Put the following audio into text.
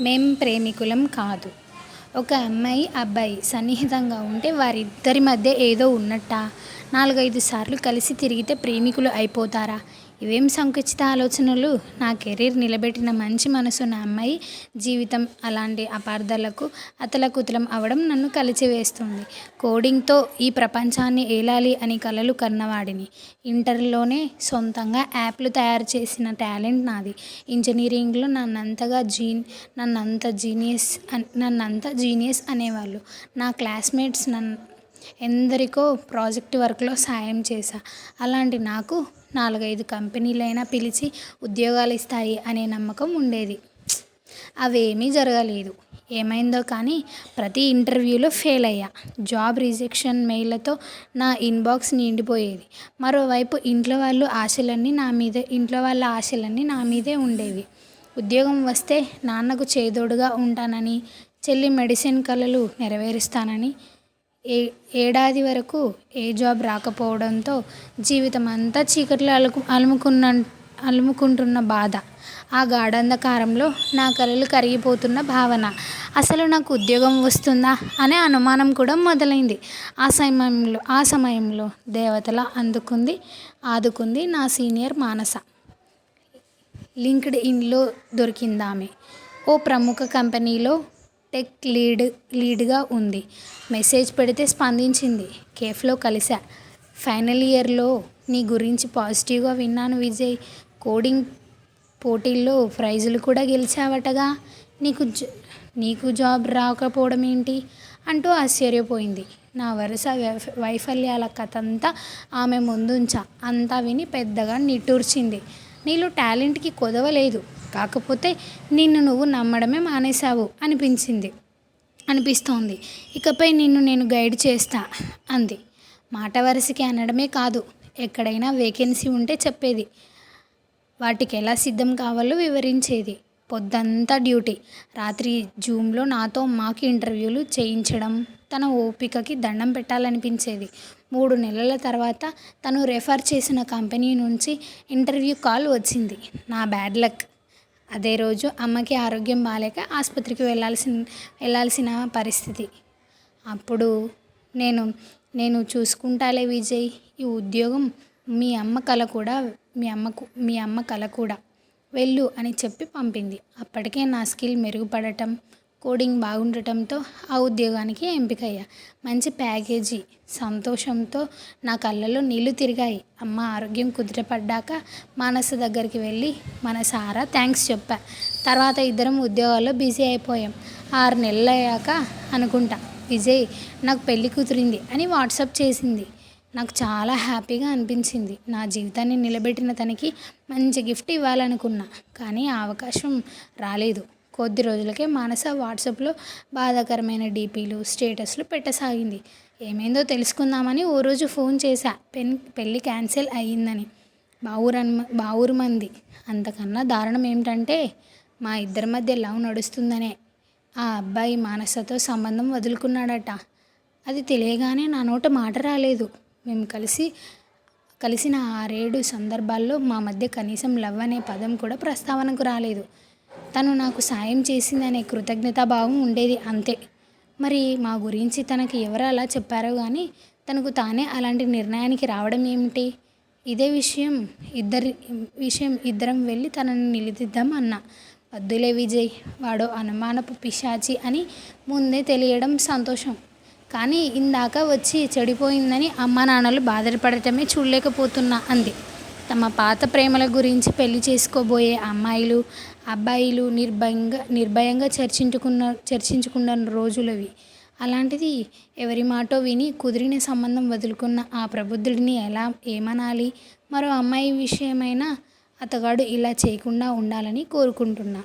మేం ప్రేమికులం కాదు. ఒక అమ్మాయి అబ్బాయి సన్నిహితంగా ఉంటే వారిద్దరి మధ్య ఏదో ఉన్నట్టా? నాలుగైదు సార్లు కలిసి తిరిగితే ప్రేమికులు అయిపోతారా? ఇవేం సంకుచిత ఆలోచనలు? నా కెరీర్ నిలబెట్టిన మంచి మనసున్న అమ్మాయి జీవితం అలాంటి అపార్థాలకు అతలకుతలం అవడం నన్ను కలిచివేస్తుంది కోడింగ్తో ఈ ప్రపంచాన్ని ఏలాలి అని కలలు కన్నవాడిని. ఇంటర్లోనే సొంతంగా యాప్లు తయారు చేసిన టాలెంట్ నాది. ఇంజనీరింగ్లో నన్నంతగా జీన్ నన్నంత జీనియస్ నన్నంత జీనియస్ అనేవాళ్ళు. నా క్లాస్మేట్స్ నన్ను ఎందరికో ప్రాజెక్ట్ వర్క్లో సాయం చేశా. అలాంటి నాకు నాలుగైదు కంపెనీలైనా పిలిచి ఉద్యోగాలు ఇస్తాయి అనే నమ్మకం ఉండేది. అవేమీ జరగలేదు. ఏమైందో కానీ ప్రతి ఇంటర్వ్యూలో ఫెయిల్ అయ్యా. జాబ్ రిజెక్షన్ మెయిల్లతో నా ఇన్బాక్స్ నిండిపోయేది. మరోవైపు ఇంట్లో వాళ్ళు ఆశలన్నీ నా మీదే ఇంట్లో వాళ్ళ ఆశలన్నీ నా మీదే ఉండేవి. ఉద్యోగం వస్తే నాన్నకు చేదోడుగా ఉంటానని చెల్లి మెడిసిన్ కళలు నెరవేరుస్తానని ఏ ఏడాది వరకు ఏ జాబ్ రాకపోవడంతో జీవితం అంతా చీకట్లో అలుకు అలుముకున్న అలుముకుంటున్న బాధ. ఆ గాఢంధకారంలో నా కలలు కరిగిపోతున్న భావన. అసలు నాకు ఉద్యోగం వస్తుందా అనే అనుమానం కూడా మొదలైంది. ఆ సమయంలో ఆ సమయంలో దేవతల అందుకుంది ఆదుకుంది నా సీనియర్ మానస. లింక్డ్ ఇన్లో దొరికిందామె. ఓ ప్రముఖ కంపెనీలో టెక్ లీడ్ లీడ్గా ఉంది. మెసేజ్ పెడితే స్పందించింది. కేఫ్లో కలిసా ఫైనల్ ఇయర్లో నీ గురించి పాజిటివ్గా విన్నాను విజయ్. కోడింగ్ పోటీల్లో ప్రైజులు కూడా గెలిచావటగా. నీకు నీకు జాబ్ రాకపోవడం ఏంటి? అంటూ ఆశ్చర్యపోయింది. నా వరుస వైఫల్యాల కథంతా ఆమె ముందుంచా. అంతా విని పెద్దగా నిట్టూర్చింది. నీలో టాలెంట్కి కొదవలేదు కాకపోతే నిన్ను నువ్వు నమ్మడమే మానేశావు అనిపించింది. అనిపిస్తోంది. ఇకపై నిన్ను నేను గైడ్ చేస్తా అంది. మాట వరుసకి అనడమే కాదు ఎక్కడైనా వేకెన్సీ ఉంటే చెప్పేది. వాటికి ఎలా సిద్ధం కావాలో వివరించేది. పొద్దంతా డ్యూటీ. రాత్రి జూమ్లో నాతో మాకు ఇంటర్వ్యూలు చేయించడం తన ఓపికకి దండం పెట్టాలనిపించేది. మూడు నెలల తర్వాత తను రెఫర్ చేసిన కంపెనీ నుంచి ఇంటర్వ్యూ కాల్ వచ్చింది. నా బ్యాడ్ లక్. అదే రోజు అమ్మకి ఆరోగ్యం బాగాలేక ఆసుపత్రికి వెళ్ళాల్సిన వెళ్ళాల్సిన పరిస్థితి. అప్పుడు నేను నేను చూసుకుంటాలే విజయ్ ఈ ఉద్యోగం మీ అమ్మ కల కూడా మీ అమ్మకు మీ అమ్మ కల కూడా. వెళ్ళు అని చెప్పి పంపింది. అప్పటికే నా స్కిల్ మెరుగుపడటం కోడింగ్ బాగుండటంతో ఆ ఉద్యోగానికి ఎంపికయ్యా. మంచి ప్యాకేజీ సంతోషంతో నా కళ్ళలో నీళ్ళు తిరిగాయి. అమ్మ ఆరోగ్యం కుదిరపడ్డాక మానస దగ్గరికి వెళ్ళి మనసారా థ్యాంక్స్ చెప్పా. తర్వాత ఇద్దరం ఉద్యోగాల్లో బిజీ అయిపోయాం. ఆరు నెలలు అయ్యాక అనుకుంటా విజయ్ నాకు పెళ్ళి కుదిరింది అని వాట్సాప్ చేసింది. నాకు చాలా హ్యాపీగా అనిపించింది. నా జీవితాన్ని నిలబెట్టిన తనకి మంచి గిఫ్ట్ ఇవ్వాలనుకున్నా కానీ ఆ అవకాశం రాలేదు. కొద్ది రోజులకే మానస వాట్సాప్లో బాధాకరమైన డీపీలు స్టేటస్లు పెట్టసాగింది. ఏమైందో తెలుసుకుందామని ఓ రోజు ఫోన్ చేశా. పెన్ పెళ్ళి క్యాన్సిల్ అయ్యిందని. బావురన్ బావురు మంది. అంతకన్నా దారుణం ఏమిటంటే మా ఇద్దరి మధ్య లవ్ నడుస్తుందనే. ఆ అబ్బాయి మానసతో సంబంధం వదులుకున్నాడట. అది తెలియగానే నా నోట మాట రాలేదు. మేము కలిసి కలిసిన ఆరేడు సందర్భాల్లో మా మధ్య కనీసం లవ్ అనే పదం కూడా ప్రస్తావనకు రాలేదు. తను నాకు సాయం చేసిందనే కృతజ్ఞతాభావం ఉండేది అంతే. మరి మా గురించి తనకు ఎవరు అలా చెప్పారో కానీ తనకు తానే అలాంటి నిర్ణయానికి రావడం ఏమిటి? ఇదే విషయం ఇద్దరి విషయం ఇద్దరం వెళ్ళి తనని నిలదీద్దాం అన్న. వద్దులే విజయ్ వాడో అనుమానపు పిశాచి అని ముందే తెలియడం సంతోషం. కానీ ఇందాక వచ్చి చెడిపోయిందని అమ్మ నాన్నలు బాధపడటమే చూడలేకపోతున్నా అంది. తమ పాత ప్రేమల గురించి పెళ్ళి చేసుకోబోయే అమ్మాయిలు అబ్బాయిలు నిర్భయంగా నిర్భయంగా చర్చించుకున్న చర్చించుకున్న రోజులవి. అలాంటిది ఎవరి మాటో విని కుదిరిన సంబంధం వదులుకున్న ఆ ప్రబుద్ధుడిని ఎలా ఏమనాలి? మరో అమ్మాయి విషయమైనా అతగాడు ఇలా చేయకుండా ఉండాలని కోరుకుంటున్నా.